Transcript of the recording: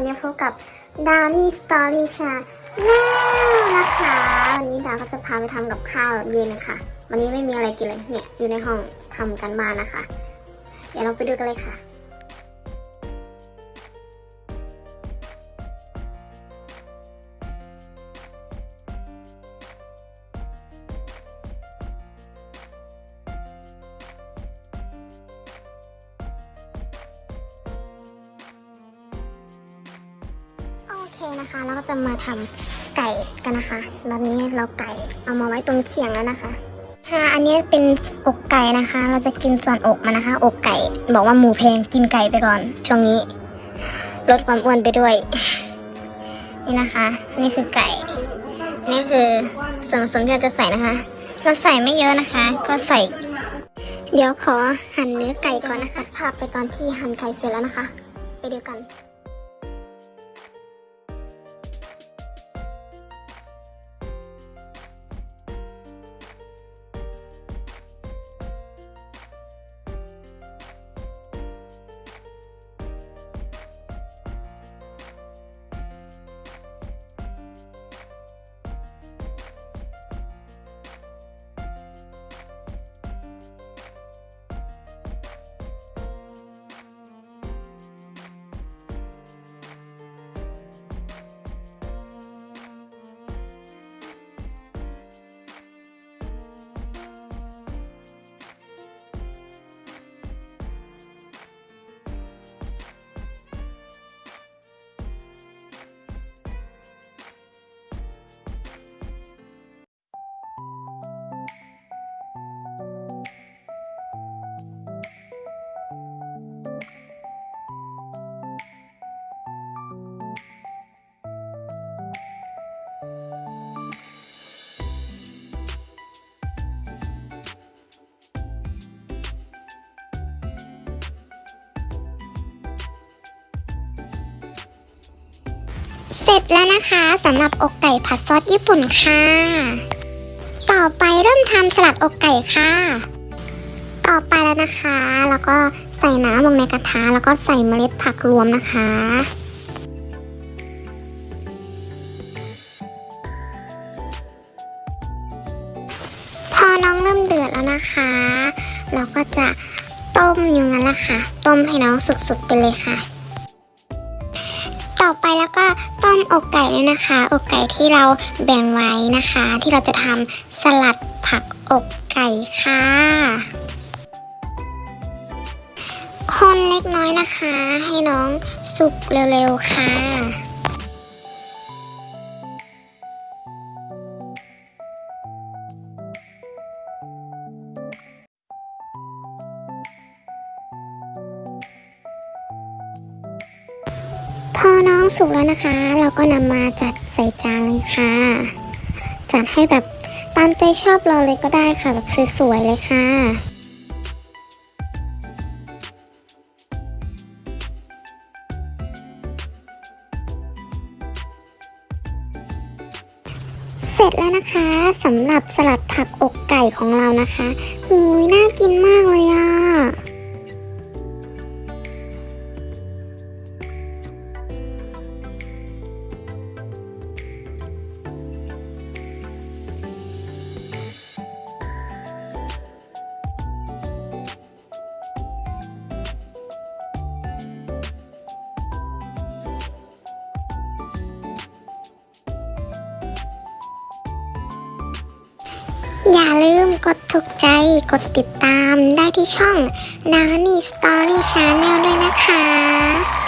วันนี้พบกับดาวนี่สตอรี่ชาแนลนะคะวันนี้ดาวก็จะพาไปทำกับข้าวเย็นค่ะ วันนี้ไม่มีอะไรกินเลยเนี่ยอยู่ในห้องทำกันบ้านนะคะ เดี๋ยวเราไปดูกันเลยค่ะ คนะคะแล้วก็จะมาทำไก่กันนะคะ ตอนนี้เราไก่เอามาไว้ตรงเขียงแล้วนะคะ ค่ะอันนี้เป็นอกไก่นะคะ เราจะกินส่วนอกมันนะคะ อกไก่ บอกว่าหมูแพงกินไก่ไปก่อน ช่วงนี้ลดความอ้วนไปด้วย นี่นะคะ นี่คือไก่ นี่คือส่วนผสมที่เราจะใส่นะคะ เราใส่ไม่เยอะนะคะ ก็ใส่ เดี๋ยวขอหั่นเนื้อไก่ก่อนนะคะภาพไปตอนที่หั่นไก่เสร็จแล้วนะคะ ไปดูกัน ร็จแล้วนะคะสำหรับอกไก่ผัดซอสญี่ปุ่นค่ะ ต่อไปเริ่มทำสลัดอกไก่ค่ะ ต่อไปแล้วนะคะ แล้วก็ใส่น้ำลงในกระทะแล้วก็ใส่เมล็ดผักรวมนะคะพอน้องเริ่มเดือดแล้วนะคะ เราก็จะต้มอยู่งั้นแหละค่ะ ต้มให้น้องสุกๆไปเลยค่ะ ต้มอกไก่ด้วยนะคะ อกไก่ที่เราแบ่งไว้นะคะ ที่เราจะทำสลัดผักอกไก่ค่ะ คนเล็กน้อยนะคะ ให้น้องสุกเร็วๆค่ะ พอน้องสุกแล้วนะคะ เราก็นำมาจัดใส่จานเลยค่ะ จัดให้แบบตามใจชอบเราเลยก็ได้ค่ะ แบบสวยๆเลยค่ะเสร็จแล้วนะคะสำหรับสลัดผักอกไก่ของเรานะคะหูยน่ากินมากเลยอะ อย่าลืมกดถูกใจ กดติดตามได้ที่ช่อง n a n i Story Channel ด้วยนะคะ